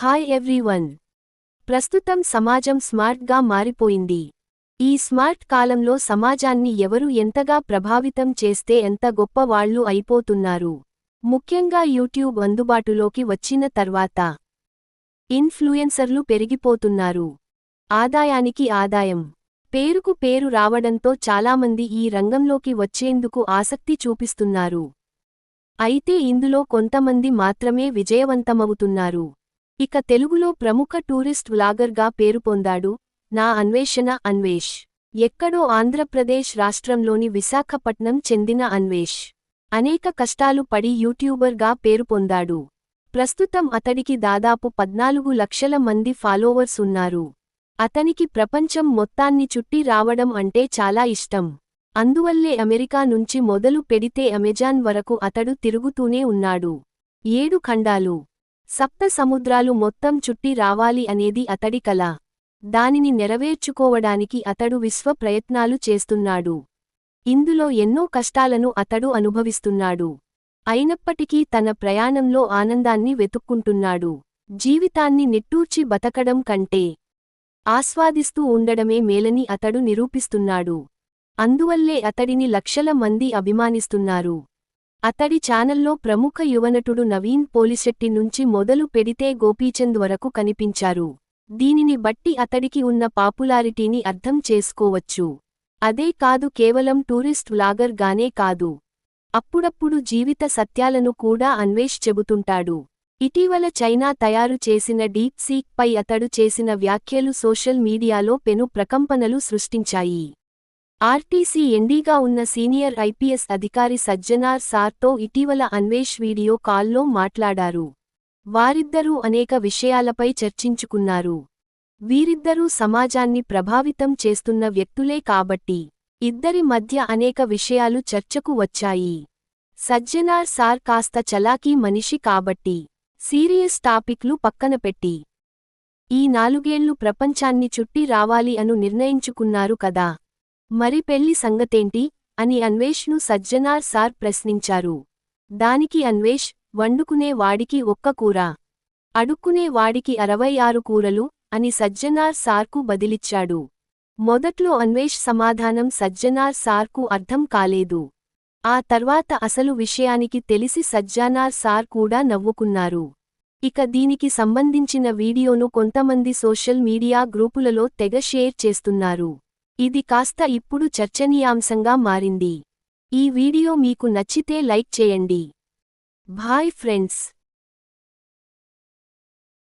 Hi everyone ప్రస్తుతం సమాజం స్మార్ట్గా మారిపోయింది. ఈ స్మార్ట్ కాలంలో సమాజాన్ని ఎవరు ఎంతగా ప్రభావితం చేస్తే ఎంత గొప్ప వాళ్ళు అయిపోతున్నారు. ముఖ్యంగా యూట్యూబ్ అందుబాటులోకి వచ్చిన తర్వాత ఇన్ఫ్లుయెన్సర్లు పెరిగిపోతున్నారు. ఆదాయానికి ఆదాయం. పేరుకు పేరు రావడంతో చాలామంది ఈ రంగంలోకి వచ్చేందుకు ఆసక్తి చూపిస్తున్నారు. అయితే ఇందులో కొంతమంది మాత్రమే విజయవంతమవుతున్నారు. ఇక తెలుగులో ప్రముఖ టూరిస్ట్ వ్లాగర్గా పేరు పొందాడు నా అన్వేషణ అన్వేష్. ఎక్కడో ఆంధ్రప్రదేశ్ రాష్ట్రంలోని విశాఖపట్నం చెందిన అన్వేష్. అనేక కష్టాలు పడి యూట్యూబర్గా పేరు పొందాడు. ప్రస్తుతం అతడికి దాదాపు పద్నాలుగు లక్షల మంది ఫాలోవర్స్ ఉన్నారు. అతనికి ప్రపంచం మొత్తాన్ని చుట్టి రావడం అంటే చాలా ఇష్టం. అందువల్లే అమెరికా నుంచి మొదలు పెడితే అమెజాన్ వరకు అతడు తిరుగుతూనే ఉన్నాడు. ఏడు ఖండాలు. సప్త సముద్రాలు మొత్తం చుట్టి రావాలి అనేది అతడి కల. దానిని నెరవేర్చుకోవడానికి అతడు విశ్వ ప్రయత్నాలు చేస్తున్నాడు. ఇందులో ఎన్నో కష్టాలను అతడు అనుభవిస్తున్నాడు. అయినప్పటికీ తన ప్రయాణంలో ఆనందాన్ని వెతుక్కుంటున్నాడు. జీవితాన్ని నిట్టూర్చి బతకడం కంటే ఆస్వాదిస్తూ ఉండడమే మేలని అతడు నిరూపిస్తున్నాడు. అందువల్లే అతడిని లక్షల మంది అభిమానిస్తున్నారు. అతడి ఛానల్లో ప్రముఖ యువనటుడు నవీన్ పోలిశెట్టి నుంచి మొదలు పెడితే గోపీచంద్ వరకు కనిపించారు. దీనిని బట్టి అతడికి ఉన్న పాపులారిటీని అర్థం చేసుకోవచ్చు. అదే కాదు కేవలం టూరిస్ట్ వ్లాగర్ గానే కాదు. అప్పుడప్పుడు జీవిత సత్యాలను కూడా అన్వేష్ చెబుతుంటాడు. ఇటీవల చైనా తయారు చేసిన డీప్ సీక్ పై అతడు చేసిన వ్యాఖ్యలు సోషల్ మీడియాలో పెను ప్రకంపనలు సృష్టించాయి. ఆర్టీసీ ఎండీగా ఉన్న సీనియర్ ఐపీఎస్ అధికారి సజ్జనార్ సార్తో ఇటీవల అన్వేష్ వీడియో కాల్లో మాట్లాడారు. వారిద్దరూ అనేక విషయాలపై చర్చించుకున్నారు. వీరిద్దరూ సమాజాన్ని ప్రభావితం చేస్తున్న వ్యక్తులే కాబట్టి ఇద్దరి మధ్య అనేక విషయాలు చర్చకు వచ్చాయి. సజ్జనార్ సార్ కాస్త చలాకీ మనిషి కాబట్టి సీరియస్ టాపిక్లు పక్కనపెట్టి ఈ నాలుగేళ్ళు ప్రపంచాన్ని చుట్టి రావాలి అను నిర్ణయించుకున్నారు కదా. మరి పెళ్ళి సంగతేంటి? అని అన్వేష్ను సజ్జనార్ సార్ ప్రశ్నించారు. దానికి అన్వేష్ వండుకునే వాడికి ఒక్క కూర. అడుక్కునే వాడికి అరవై ఆరు కూరలు అని సజ్జనార్ సార్కు బదిలిచ్చాడు. మొదట్లో అన్వేష్ సమాధానం సజ్జనార్ సార్కు అర్థం కాలేదు. ఆ తర్వాత అసలు విషయానికి తెలిసి సజ్జనార్ సార్ కూడా నవ్వుకున్నారు. ఇక దీనికి సంబంధించిన వీడియోను కొంతమంది సోషల్ మీడియా గ్రూపులలో తెగ షేర్ చేస్తున్నారు. ఇది కాస్త ఇప్పుడు చర్చనీయాంశంగా మారింది. ఈ వీడియో మీకు నచ్చితే లైక్ చేయండి. Bye friends.